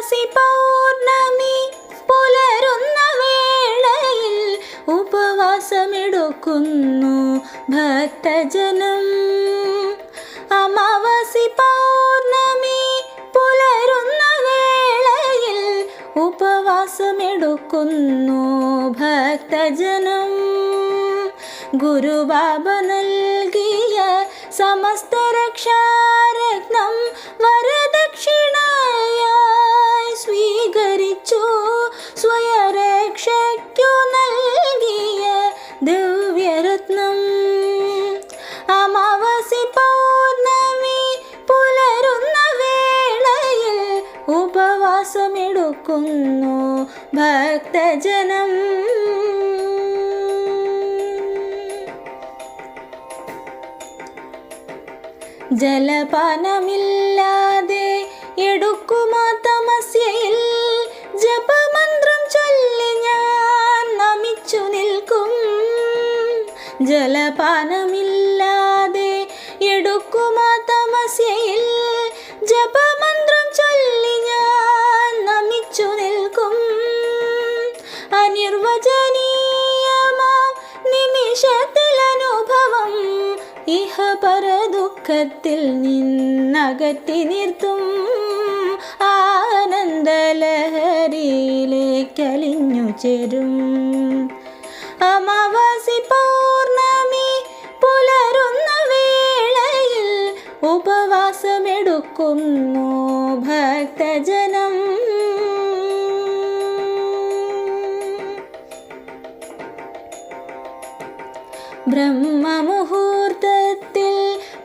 അമാവാസി പൗർണമി പുലരുന്ന വേളയിൽ ഉപവാസമെടുക്കുന്നു ഭക്തജനം. അമാവാസി പൗർണമി പുലരുന്ന വേളയിൽ ഉപവാസമെടുക്കുന്നു ഭക്തജനം. ഗുരുബാബ നൽകിയ സമസ്ത രക്ഷാരത്നം ഉപവാസമെടുക്കുന്നു ഭക്തജനം. ജലപാനമില്ലാതെ എടുക്കുമാ തമസ്യയിൽ. ജപമന്ത്രം ചൊല്ലി ഞാൻ നമിച്ചു നിൽക്കും. ജലപാനമില്ലാതെ എടുക്കുമാ തമസ്യയിൽ. ജപമന്ത്രം അനിർവചനീയമാം നിമിഷത്തിലനുഭവം ഇഹ പരദുഃഖത്തിൽ നിന്നകറ്റി നിർത്തും. ആനന്ദലഹരിയിലേക്കലിഞ്ഞു ചേരും. അമാവാസി പൗർണമി പുലരുന്ന വേളയിൽ ഉപവാസമെടുക്കുന്നു ഭക്തജനം ബ്രഹ്മമുഹൂർത്തത്തിൽ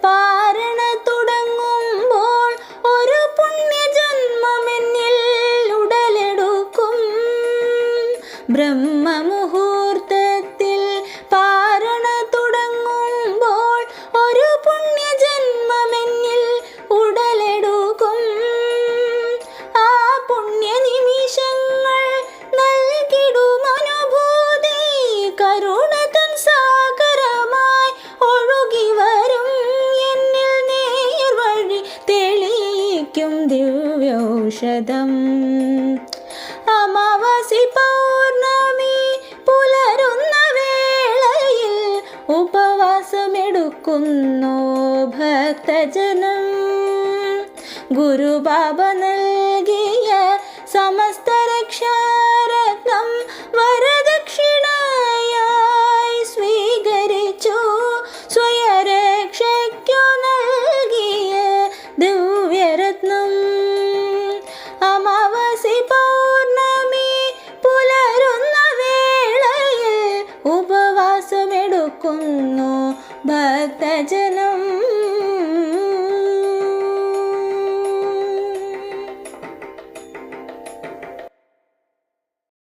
പാരണ തുടങ്ങുമ്പോൾ ഒരു പുണ്യജന്മമെന്നിൽ ഉടലെടുക്കും. ബ്രഹ്മമുഹൂർത്തത്തിൽ പാരണ തുടങ്ങുമ്പോൾ ഒരു തെളിയിക്കും ദിവ്യൗഷധം. അമാവാസി പൗർണമി പുലരുന്ന വേളയിൽ ഉപവാസമെടുക്കുന്നു ഭക്തജനം. ഗുരുബാബ നൽകിയ സമസ്ത രക്ഷാരത്നം ഉപവാസമെടുക്കുന്നു. ഭക്തജനം